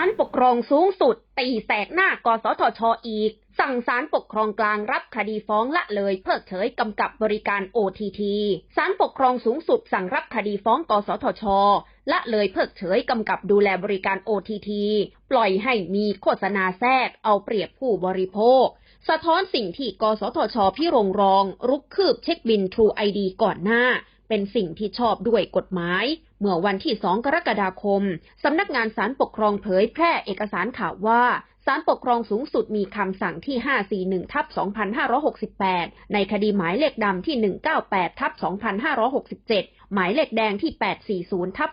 าลปกครองสูงสุด ตีแสกหน้ากสทชอีก สั่งศาลปกครองกลางรับคดีฟ้องละเลย เพิกเฉยกำกับบริการ OTT ศาลปกครองสูงสุดสั่งรับคดีฟ้องกสทช ละเลยเพิกเฉยกำกับดูแลบริการ OTT ปล่อยให้มีโฆษณาแทรกเอาเปรียบผู้บริโภค สะท้อนสิ่งที่กสทช พี่รงรอง รุกคืบเช็คบิน True ID ก่อนหน้า เป็นสิ่งที่ชอบด้วยกฎหมาย เมื่อวันที่ 2 กรกฎาคม สำนักงานสารปกครองเผยแพร่เอกสารข่าวว่าสารปกครองสูงสุดมีคำสั่งที่ 541 ทับ 2568 ในคดีหมายเลขดำที่ 198 ทับ 2567หมายเลขแดงที่ 840ทับ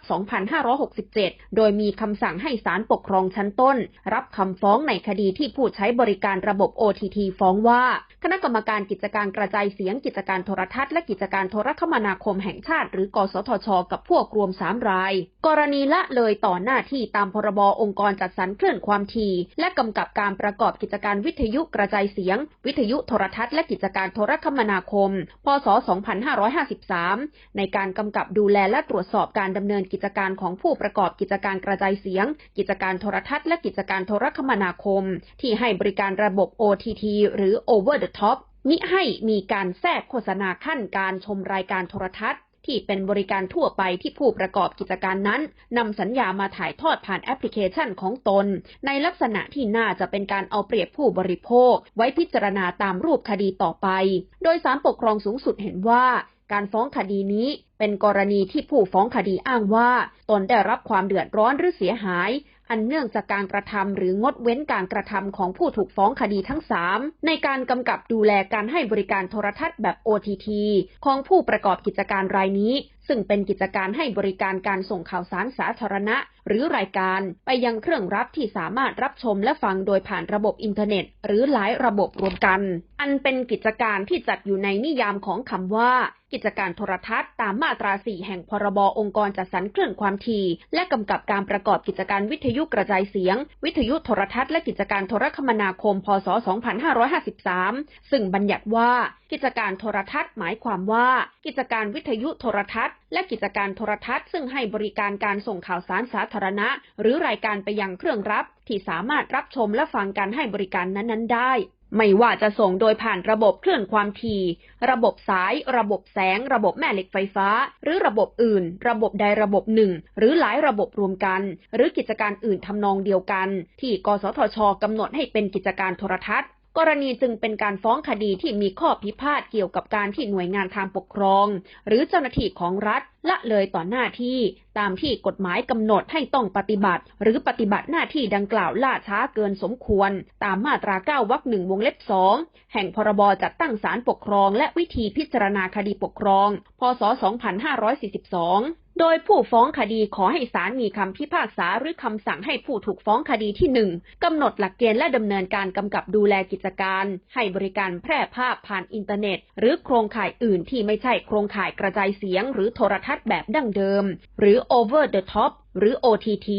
2567 โดยมีคำสั่งให้ศาลปกครองชั้นต้น รับคำฟ้องในคดีที่ผู้ใช้บริการระบบ OTT ฟ้องว่า คณะกรรมการกิจการกระจายเสียงกิจการโทรทัศน์และกิจการโทรคมนาคมแห่งชาติ หรือกสทช กับพวกรวม 3 ราย กรณีละเลยต่อหน้าที่ตามพรบองค์กรจัดสรรเคลื่อนความถี่และกำกับการประกอบกิจการวิทยุกระจายเสียง วิทยุโทรทัศน์และกิจการโทรคมนาคม พศ 2553 ในการกำกับดูแลและตรวจสอบการดำเนินกิจการของผู้ประกอบกิจการกระจายเสียง กิจการโทรทัศน์และกิจการโทรคมนาคม ที่ให้บริการระบบ OTT หรือ Over the Top มิให้มีการแทรกโฆษณาขั้นการชมรายการโทรทัศน์ที่เป็นบริการทั่วไปที่ผู้ประกอบกิจการนั้นนำสัญญามาถ่ายทอดผ่านแอปพลิเคชันของตน ในลักษณะที่น่าจะเป็นการเอาเปรียบผู้บริโภค ไว้พิจารณาตามรูปคดีต่อไป โดยสารปกครองสูงสุดเห็นว่า การฟ้องคดีนี้ เป็นกรณีที่ผู้ฟ้องคดีอ้างว่า ตนได้รับความเดือดร้อนหรือเสียหาย อันเนื่องจากการกระทำหรืองดเว้นการกระทำของผู้ถูกฟ้องคดีทั้ง3ในการกำกับดูแลการให้บริการโทรทัศน์แบบ OTT ของผู้ประกอบกิจการรายนี้ ซึ่งเป็นกิจการให้บริการการส่งข่าวสารสาธารณะ หรือรายการไปยังเครื่องรับที่สามารถรับชมและฟังโดยผ่านระบบอินเทอร์เน็ต หรือหลายระบบรวมกัน อันเป็นกิจการที่จัดอยู่ในนิยามของคำว่า กิจการโทรทัศน์ตามมาตรา 4 แห่งพรบองค์กรจัดสรรเคลื่อนความถี่ และกำกับการประกอบกิจการวิทยุกระจายเสียง วิทยุโทรทัศน์และกิจการโทรคมนาคม พศ 2553 ซึ่งบัญญัติว่ากิจการโทรทัศน์หมายความว่า กิจการวิทยุโทรทัศน์และกิจการโทรทัศน์ซึ่งให้บริการการส่งข่าวสารสาธารณะ หรือรายการไปยังเครื่องรับ ที่สามารถรับชมและฟังการให้บริการนั้นๆ ได้ ไม่ว่าจะส่งโดยผ่านระบบเคลื่อนความถี่ ระบบสาย ระบบแสง ระบบแม่เหล็กไฟฟ้า หรือระบบอื่น ระบบใดระบบหนึ่ง หรือหลายระบบรวมกัน หรือกิจการอื่นทำนองเดียวกัน ที่กสทชกำหนดให้เป็นกิจการโทรทัศน์ กรณีจึงเป็นการฟ้องคดีที่มีข้อพิพาทเกี่ยวกับการที่หน่วยงานทางปกครอง หรือเจ้าหน้าที่ของรัฐละเลยต่อหน้าที่ ตามที่กฎหมายกำหนดให้ต้องปฏิบัติ หรือปฏิบัติหน้าที่ดังกล่าวล่าช้าเกินสมควร ตามมาตรา 9วรรคหนึ่งวงเล็บสองแห่งพรบจัดตั้งศาลปกครอง และวิธีพิจารณาคดีปกครอง พศ 2542 โดยผู้ฟ้องคดีขอให้ศาลมีคำพิพากษาหรือคำสั่งให้ผู้ถูกฟ้องคดีที่1กำหนดหลักเกณฑ์และดำเนินการกำกับดูแลกิจการ ให้บริการแพร่ภาพผ่านอินเทอร์เน็ต หรือโครงข่ายอื่นที่ไม่ใช่โครงข่ายกระจายเสียง หรือโทรทัศน์แบบดั้งเดิม หรือ over the top หรือ OTT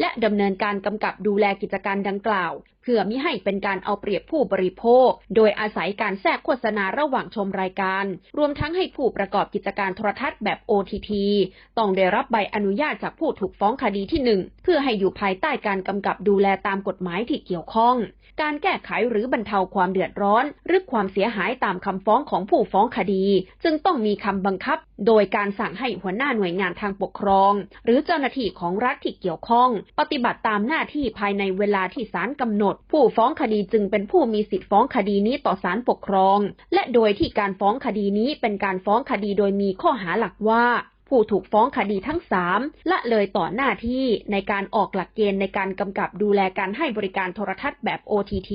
และดำเนินการกำกับดูแลกิจการดังกล่าว เพื่อมิให้เป็นการเอาเปรียบผู้บริโภค โดยอาศัยการแทรกโฆษณาระหว่างชมรายการ รวมทั้งให้ผู้ประกอบกิจการโทรทัศน์แบบ OTT ต้องได้รับใบอนุญาตจากผู้ถูกฟ้องคดีที่ 1 เพื่อให้อยู่ภายใต้การกำกับดูแลตามกฎหมายที่เกี่ยวข้อง การแก้ไขหรือบรรเทาความเดือดร้อน หรือความเสียหายตามคำฟ้องของผู้ฟ้องคดี จึงต้องมีคำบังคับ โดยการสั่งให้หัวหน้าหน่วยงานทางปกครอง หรือเจ้าหน้าที่ของรัฐที่เกี่ยวข้อง ปฏิบัติตามหน้าที่ภายในเวลาที่ศาลกำหนดผู้ฟ้องคดีจึงเป็นผู้มีสิทธิฟ้องคดีนี้ต่อศาลปกครอง และโดยที่การฟ้องคดีนี้เป็นการฟ้องคดีโดยมีข้อหาหลักว่าผู้ถูกฟ้องคดีทั้ง3ละเลยต่อหน้าที่ในการออกหลักเกณฑ์ในการกำกับดูแลการให้บริการโทรทัศน์แบบ OTT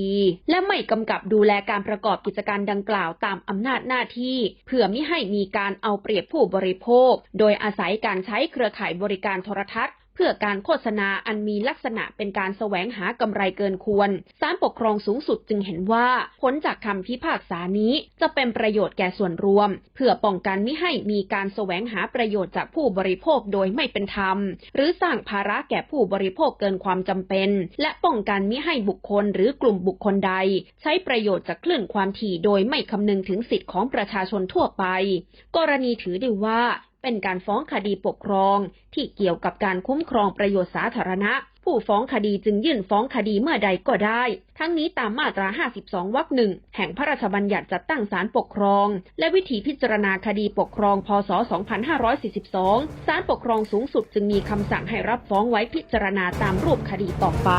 และไม่กำกับดูแลการประกอบกิจการดังกล่าวตามอำนาจหน้าที่ เพื่อมิให้มีการเอาเปรียบผู้บริโภค โดยอาศัยการใช้เครือข่ายบริการโทรทัศน์ เพื่อการโฆษณาอันมีลักษณะเป็นการแสวงหากำไรเกินควรศาลปกครองสูงสุดจึงเห็นว่าผลจากคำพิพากษานี้จะเป็นประโยชน์แก่ส่วนรวม เพื่อป้องกันไมิให้มีการแสวงหาประโยชน์จากผู้บริโภคโดยไม่เป็นธรรม หรือสร้างภาระแก่ผู้บริโภคเกินความจำเป็น และป้องกันไมิให้บุคคลหรือกลุ่มบุคคลใด ใช้ประโยชน์จากคลื่นความถี่โดยไม่คำนึงถึงสิทธิของประชาชนทั่วไป กรณีถือได้ว่า เป็นการฟ้องคดีปกครอง ที่เกี่ยวกับการคุ้มครองประโยชน์สาธารณะ ผู้ฟ้องคดีจึงยื่นฟ้องคดีเมื่อใดก็ได้ ทั้งนี้ตามมาตรา 52 วรรคหนึ่งแห่งพระราชบัญญัติจัดตั้งศาลปกครอง และวิธีพิจารณาคดีปกครอง พศ 2542 ศาลปกครองสูงสุดจึงมีคำสั่งให้รับฟ้องไว้พิจารณาตามรูปคดีต่อไป